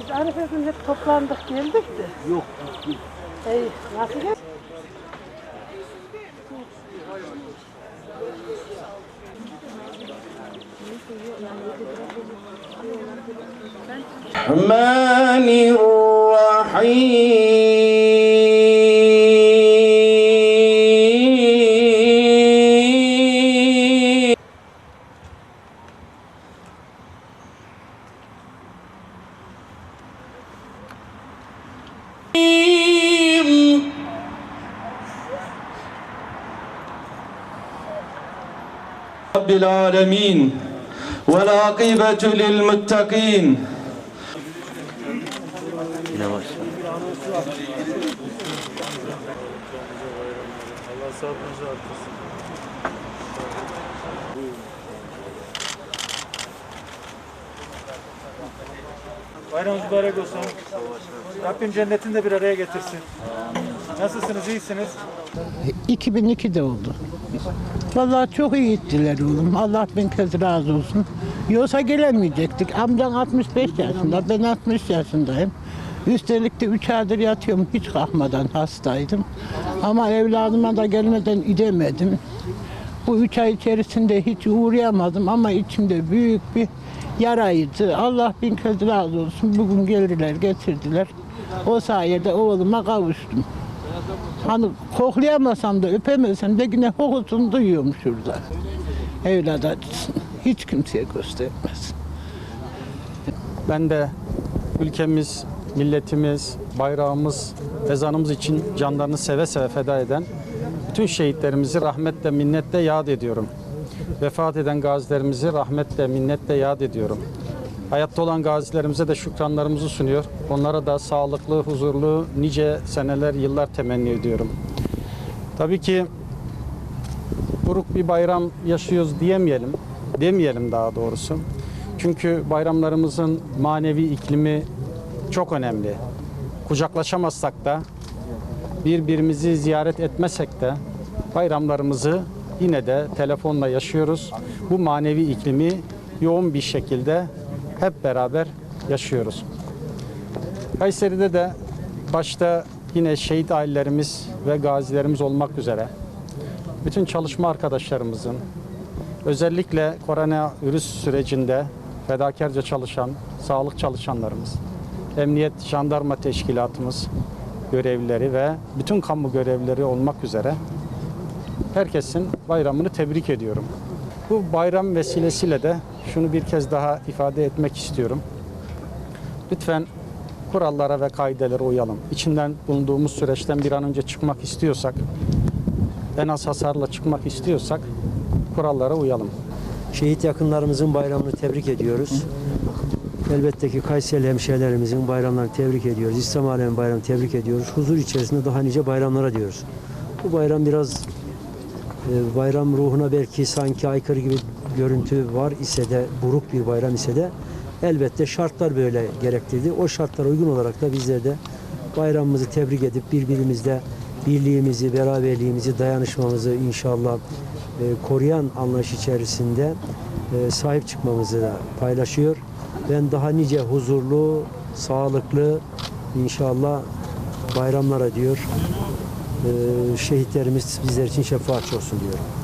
Biz Arifes'in hep toplandık geldik de. Yok. Ey nasıl gel? الرحمن الرحيم رب العالمين والعاقبة للمتقين Bayramınız mübarek olsun. Rabbim cennetinde bir araya getirsin. Nasılsınız, iyisiniz? 2002'de oldu. Vallahi çok iyi gittiler oğlum. Allah bin kez razı olsun. Yoksa gelemeyecektik. Amcan 65 yaşında, ben 60 yaşındayım. Üstelik de 3 aydır yatıyorum. Hiç kalkmadan hastaydım. Ama evladıma da gelmeden gidemedim. Bu 3 ay içerisinde hiç uğrayamadım ama içimde büyük bir yaraydı. Allah bin kez razı olsun. Bugün geldiler, getirdiler. O sayede oğluma kavuştum. Hani koklayamasam da öpemesem de yine kokusunu duyuyorum şurada. Evlat acısını. Hiç kimseye göstermez. Ben de ülkemiz, milletimiz, bayrağımız, ezanımız için canlarını seve seve feda eden bütün şehitlerimizi rahmetle, minnetle yad ediyorum. Vefat eden gazilerimizi rahmetle, minnetle yad ediyorum. Hayatta olan gazilerimize de şükranlarımızı sunuyor. Onlara da sağlıklı, huzurlu, nice seneler, yıllar temenni ediyorum. Tabii ki buruk bir bayram yaşıyoruz diyemeyelim. Demeyelim daha doğrusu. Çünkü bayramlarımızın manevi iklimi çok önemli. Kucaklaşamazsak da birbirimizi ziyaret etmesek de bayramlarımızı yine de telefonla yaşıyoruz. Bu manevi iklimi yoğun bir şekilde hep beraber yaşıyoruz. Kayseri'de de başta yine şehit ailelerimiz ve gazilerimiz olmak üzere bütün çalışma arkadaşlarımızın özellikle koronavirüs sürecinde fedakarca çalışan sağlık çalışanlarımız, emniyet, jandarma teşkilatımız görevlileri ve bütün kamu görevlileri olmak üzere herkesin bayramını tebrik ediyorum. Bu bayram vesilesiyle de şunu bir kez daha ifade etmek istiyorum. Lütfen kurallara ve kaidelere uyalım. İçinden bulunduğumuz süreçten bir an önce çıkmak istiyorsak, en az hasarla çıkmak istiyorsak kurallara uyalım. Şehit yakınlarımızın bayramını tebrik ediyoruz. Elbette ki Kayseri hemşehrilerimizin bayramlarını tebrik ediyoruz. İslam aleminin bayramını tebrik ediyoruz. Huzur içerisinde daha nice bayramlara diyoruz. Bu bayram biraz e, bayram ruhuna belki sanki aykırı gibi görüntü var ise de buruk bir bayram ise de elbette şartlar böyle gerektirdi. O şartlara uygun olarak da bizler de bayramımızı tebrik edip birbirimizle birliğimizi, beraberliğimizi, dayanışmamızı inşallah e, koruyan anlayış içerisinde e, sahip çıkmamızı da paylaşıyor. Ben daha nice huzurlu, sağlıklı inşallah bayramlara diyor. E, şehitlerimiz bizler için şefaatçi olsun diyorum.